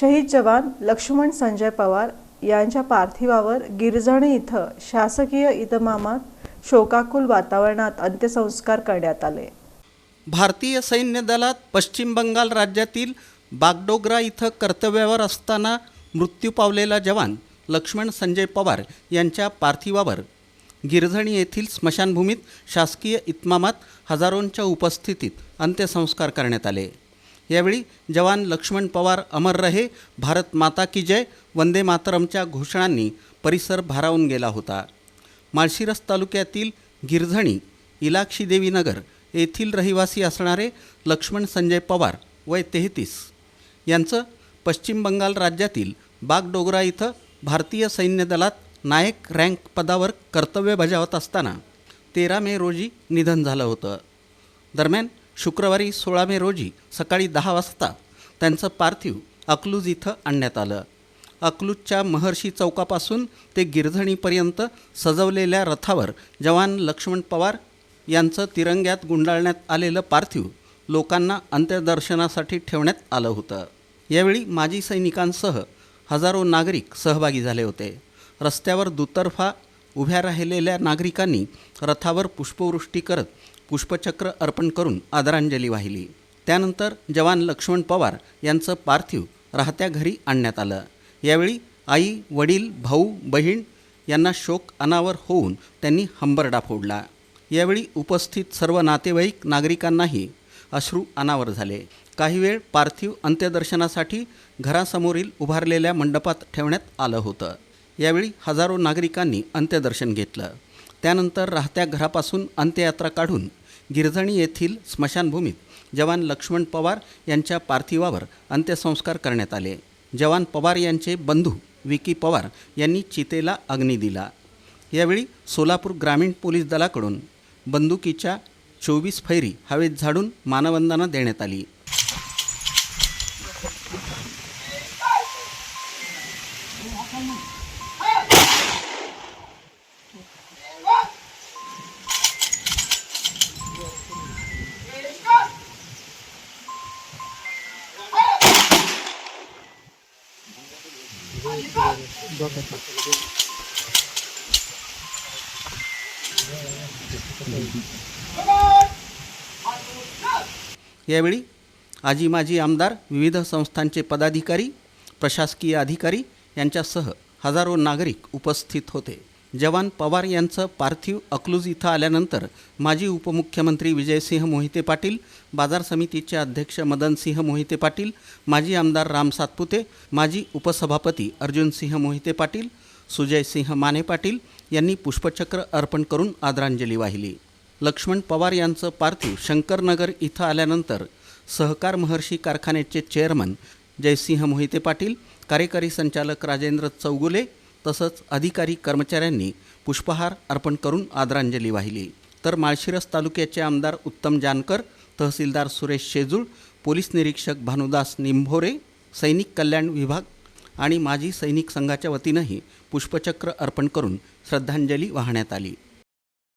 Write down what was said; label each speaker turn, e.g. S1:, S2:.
S1: शहीद जवान लक्ष्मण संजय पवार यांच्या पार्थिवावर गिरजणे इथं शासकीय इतमामात शोकाकुल वातावरणात अंत्यसंस्कार करण्यात आले.
S2: भारतीय सैन्य दलात पश्चिम बंगाल राज्यातील बागडोगरा इथं कर्तव्यावर असताना मृत्यू पावलेला जवान लक्ष्मण संजय पवार यांच्या पार्थिवावर गिरझणी येथील स्मशानभूमीत शासकीय इतमामात हजारोंच्या उपस्थितीत अंत्यसंस्कार करण्यात आले. यावेळी जवान लक्ष्मण पवार अमर रहे भारत माता की जय वंदे मातरमच्या घोषणांनी परिसर भारावून गेला होता. माळशिरस तालुक्यातील गिरझणी इलाक्षी येथील रहिवासी असणारे लक्ष्मण संजय पवार वय तेहतीस. यांचं पश्चिम बंगाल राज्यातील बागडोगरा इथं भारतीय सैन्य दलात नायक रँक पदावर कर्तव्य बजावत असताना तेरा मे रोजी निधन झालं होतं. दरम्यान शुक्रवारी सोळा मे रोजी सकाळी दहा वाजता त्यांचं पार्थिव अकलूज इथं आणण्यात आलं. अकलूजच्या महर्षी चौकापासून ते गिरधणीपर्यंत सजवलेल्या रथावर जवान लक्ष्मण पवार यांचं तिरंग्यात गुंडाळण्यात आलेलं पार्थिव लोकांना अंत्यदर्शनासाठी ठेवण्यात आलं होतं. यावेळी माजी सैनिकांसह हजारो नागरिक सहभागी झाले होते. रस्त्यावर दुतर्फा उभ्या राहिलेल्या नागरिकांनी रथावर पुष्पवृष्टी करत पुष्पचक्र अर्पण करून आदरांजली वाहिली. त्यानंतर जवान लक्ष्मण पवार यांचं पार्थिव राहत्या घरी आणण्यात आलं. यावेळी आई वडील भाऊ बहीण यांना शोक अनावर होऊन त्यांनी हंबरडा फोडला. यावेळी उपस्थित सर्व नातेवाईक नागरिकांनाही अश्रू अनावर झाले. काही वेळ पार्थिव अंत्यदर्शनासाठी घरासमोरील उभारलेल्या मंडपात ठेवण्यात आलं होतं. यावेळी हजारो नागरिकांनी अंत्यदर्शन घेतलं. त्यानंतर राहत्या घरापासून अंत्ययात्रा काढून गिरजणी येथील स्मशानभूमीत जवान लक्ष्मण पवार यांच्या पार्थिवावर अंत्यसंस्कार करण्यात आले. जवान पवार यांचे बंधू विकी पवार यांनी चितेला अग्नी दिला. यावेळी सोलापूर ग्रामीण पोलीस दलाकडून बंदुकीच्या चोवीस फैरी हवेत झाडून मानवंदना देण्यात आली. यावेळी आजी माजी आमदार विविध संस्थांचे पदाधिकारी प्रशासकीय अधिकारी यांच्यासह हजारो नागरिक उपस्थित होते. जवान पवार यांचं पार्थिव अकलूज इथं आल्यानंतर माजी उपमुख्यमंत्री विजयसिंह मोहिते पाटील बाजार समितीचे अध्यक्ष मदनसिंह मोहिते पाटील माजी आमदार राम सातपुते माजी उपसभापती अर्जुनसिंह मोहिते पाटील सुजयसिंह माने पाटील यांनी पुष्पचक्र अर्पण करून आदरांजली वाहिली. लक्ष्मण पवार यांचं पार्थिव शंकरनगर इथं आल्यानंतर सहकार महर्षी कारखान्याचे चेअरमन जयसिंह मोहिते पाटील कार्यकारी संचालक राजेंद्र चौगुले तसंच अधिकारी कर्मचाऱ्यांनी पुष्पहार अर्पण करून आदरांजली वाहिली. तर माळशिरस तालुक्याचे आमदार उत्तम जानकर तहसीलदार सुरेश शेजूळ पोलीस निरीक्षक भानुदास निंभोरे सैनिक कल्याण विभाग आणि माजी सैनिक संघाच्या वतीनंही पुष्पचक्र अर्पण करून श्रद्धांजली वाहण्यात आली.